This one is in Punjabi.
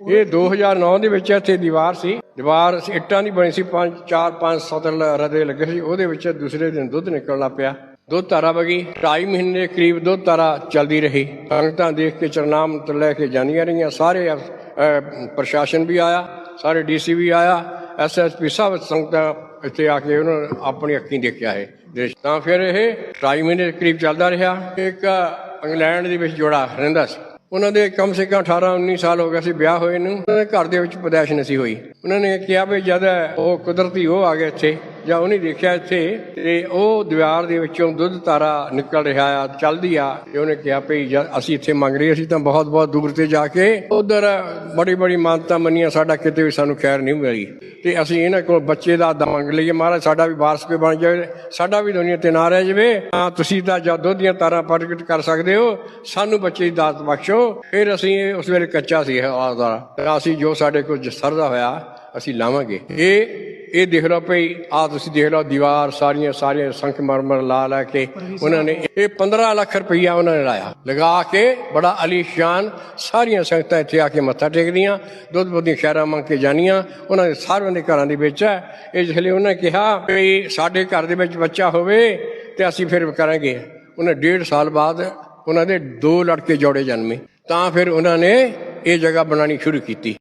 ਇਹ 2009 ਦੇ ਵਿੱਚ ਇੱਥੇ ਦੀਵਾਰ ਸੀ। ਦੀਵਾਰ ਇੱਟਾਂ ਦੀ ਬਣੀ ਸੀ, ਪੰਜ, ਚਾਰ, ਪੰਜ ਸਤਲ ਰਦੇ ਲੱਗੇ ਸੀ। ਉਹਦੇ ਵਿੱਚ ਦੂਸਰੇ ਦਿਨ ਦੁੱਧ ਨਿਕਲਣਾ ਪਿਆ। ਦੁੱਧ ਧਾਰਾ ਵਗੀ। ਢਾਈ ਮਹੀਨੇ ਕਰੀਬ ਦੁੱਧ ਧਾਰਾ ਚੱਲਦੀ ਰਹੀ। ਸੰਗਤਾਂ ਦੇਖ ਕੇ ਚਰਨਾਮਤ ਲੈ ਕੇ ਜਾਂਦੀਆਂ ਰਹੀਆਂ। ਸਾਰੇ ਪ੍ਰਸ਼ਾਸਨ ਵੀ ਆਇਆ, ਸਾਰੇ ਡੀਸੀ ਵੀ ਆਇਆ ਐਸਐਸਪੀ ਸਭ ਸੰਗਤਾਂ ਇੱਥੇ ਆ ਕੇ ਉਹਨਾਂ ਨੇ ਆਪਣੀ ਅੱਖੀਂ ਦੇਖਿਆ ਹੈ ਦ੍ਰਿਸ਼। ਤਾਂ ਫਿਰ ਇਹ ਢਾਈ ਮਹੀਨੇ ਦੇ ਕਰੀਬ ਚੱਲਦਾ ਰਿਹਾ। ਇੱਕ ਇੰਗਲੈਂਡ ਦੇ ਵਿੱਚ ਜੋੜਾ ਰਹਿੰਦਾ ਸੀ। ਉਹਨਾਂ ਦੇ ਕਮ ਸੇ ਕਮ 18 19 ਸਾਲ ਹੋ ਗਏ ਸੀ ਵਿਆਹ ਹੋਏ ਨੂੰ। ਉਹਨਾਂ ਦੇ ਘਰ ਦੇ ਵਿੱਚ ਪਦੈਸ਼ ਨਹੀਂ ਸੀ ਹੋਈ। ਉਹਨਾਂ ਨੇ ਕਿਹਾ ਵੀ ਜਦ ਉਹ ਕੁਦਰਤੀ ਉਹ ਆ ਗਏ ਇੱਥੇ ਜਾਂ ਉਹਨੇ ਦੇਖਿਆ ਇੱਥੇ ਤੇ ਉਹ ਦੀਵਾਰ ਦੇ ਵਿੱਚੋਂ ਦੁੱਧ ਤਾਰਾ ਨਿਕਲ ਰਿਹਾ ਆ, ਚੱਲਦੀ ਆ। ਤੇ ਉਹਨੇ ਕਿਹਾ ਵੀ ਅਸੀਂ ਇੱਥੇ ਮੰਗ ਰਹੇ, ਅਸੀਂ ਤਾਂ ਬਹੁਤ ਬਹੁਤ ਦੂਰ ਤੇ ਜਾ ਕੇ ਉਧਰ ਬੜੀ ਬੜੀ ਮਾਨਤਾ ਮੰਨੀਆਂ, ਸਾਡਾ ਕਿਤੇ ਵੀ ਸਾਨੂੰ ਖੈਰ ਨਹੀਂ ਮਿਲੀ। ਤੇ ਅਸੀਂ ਇਹਨਾਂ ਕੋਲ ਬੱਚੇ ਦਾ ਮੰਗ ਲਈਏ, ਮਹਾਰਾਜ, ਸਾਡਾ ਵੀ ਵਾਰਸ ਕੋਈ ਬਣ ਜਾਵੇ, ਸਾਡਾ ਵੀ ਦੁਨੀਆ ਤੇ ਨਾ ਰਹਿ ਜਾਵੇ। ਹਾਂ ਤੁਸੀਂ ਤਾਂ ਜਦ ਦੁੱਧ ਦੀਆਂ ਤਾਰਾਂ ਪ੍ਰਗਟ ਕਰ ਸਕਦੇ ਹੋ, ਸਾਨੂੰ ਬੱਚੇ ਦੀ ਦਾਤ ਬਖਸ਼ੋ। ਫਿਰ ਅਸੀਂ ਉਸ ਵੇਲੇ ਕੱਚਾ ਸੀ ਇਹ ਆਜ਼ਦਾ ਅਸੀਂ ਜੋ ਸਾਡੇ ਕੋਲ ਸਰਦਾ ਹੋਇਆ, ਅਸੀਂ ਲਾਵਾਂਗੇ। ਇਹ ਇਹ ਦੇਖ ਲਓ ਭਈ ਆ ਤੁਸੀਂ ਦੇਖ ਲਓ ਦੀਵਾਰ ਸਾਰੀਆਂ ਸਾਰੀਆਂ ਸੰਖ ਮਰਮਰ ਲਾ ਲਾ ਕੇ ਉਹਨਾਂ ਨੇ ਇਹ 15 ਲੱਖ ਰੁਪਈਆ ਉਹਨਾਂ ਨੇ ਲਾਇਆ। ਲਗਾ ਕੇ ਬੜਾ ਅਲੀਸ਼ਾਨ ਸਾਰੀਆਂ ਸੰਗਤਾਂ ਇੱਥੇ ਆ ਕੇ ਮੱਥਾ ਟੇਕਦੀਆਂ ਦੁੱਧ ਬੁੱਧ ਖੈਰਾਂ ਮੰਗ ਕੇ ਜਾਣੀਆਂ ਉਹਨਾਂ ਦੇ ਸਾਰਿਆਂ ਦੇ ਘਰਾਂ ਦੇ ਵਿੱਚ ਹੈ। ਇਹ ਜਿਸ ਲਈ ਉਹਨਾਂ ਕਿਹਾ ਵੀ ਸਾਡੇ ਘਰ ਦੇ ਵਿੱਚ ਬੱਚਾ ਹੋਵੇ ਤੇ ਅਸੀਂ ਫਿਰ ਕਰਾਂਗੇ। ਉਹਨਾਂ ਡੇਢ ਸਾਲ ਬਾਅਦ ਉਹਨਾਂ ਦੇ ਦੋ ਲੜਕੇ ਜੋੜੇ ਜਨਮੇ। ਤਾਂ ਫਿਰ ਉਹਨਾਂ ਨੇ ਇਹ ਜਗ੍ਹਾ ਬਣਾਉਣੀ ਸ਼ੁਰੂ ਕੀਤੀ।